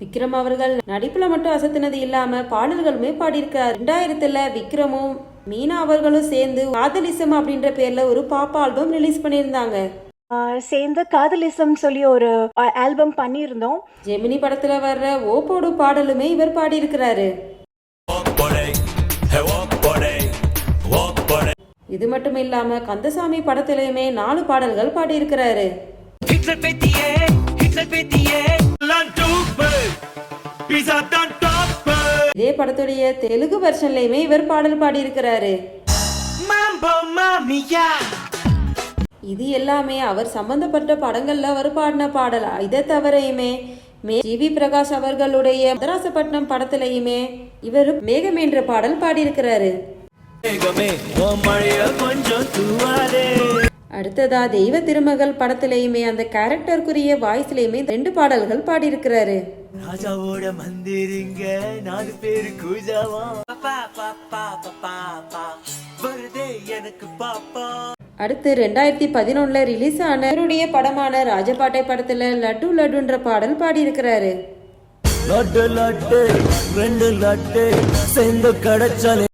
விக்ரம் அவர்கள் நடிப்புல மட்டும் அசத்துனது இல்லாம பாடல்களுமே பாடியிருக்கார். ரெண்டாயிரத்துல விக்ரமும் மீனா அவர்களும் சேர்ந்து காதலிசம் அப்படின்ற பேர்ல ஒரு பாப் ஆல்பம் ரிலீஸ் பண்ணியிருந்தாங்க. சேர்ந்து காதலிசம் சொல்லி ஒரு ஆல்பம் பண்ணியிருந்தோம். ஜெமினி படத்துல வர்ற ஓப்போடு பாடலுமே இவர் பாடியிருக்கிறாரு. இது மட்டும் இல்லாம கந்தசாமி படத்திலையுமே நாலு பாடல்கள் பாடியிருக்கிறாரு. இதே படத்துடைய தெலுங்கு வெர்ஷன்லயுமே இவர் பாடல் பாடியிருக்கிறாரு. இது எல்லாமே அவர் சம்பந்தப்பட்ட படங்கள்ல அவர் பாடின பாடல். இதை தவிரையுமே மே ஜிவி பிரகாஷ் அவர்களுடைய மதராசப்பட்டினம் படத்திலையுமே இவர் மேகம் என்ற பாடல் பாடியிருக்கிறாரு. கொஞ்சம் அடுத்ததா தெய்வ திருமகள் படத்திலையுமே அந்த கேரக்டருக்குரிய வாய்ஸ்லயுமே ரெண்டு பாடல்கள் பாடியிருக்கிறாரு. ராஜாவோட மந்திரிங்க நாலு பேரு கூஜாவா. வருதே எனக்கு பாப்பா. அடுத்து ரெண்டாயிரத்தி பதினொன்னுல ரிலீஸ் ஆன இவருடைய படமான ராஜபாட்டை படத்துல லட்டு லட்டுன்ற பாடல் பாடியிருக்கிறாரு. லட்டு லட்டு ரெண்டு லட்டு சேர்ந்து கிடைச்சாலே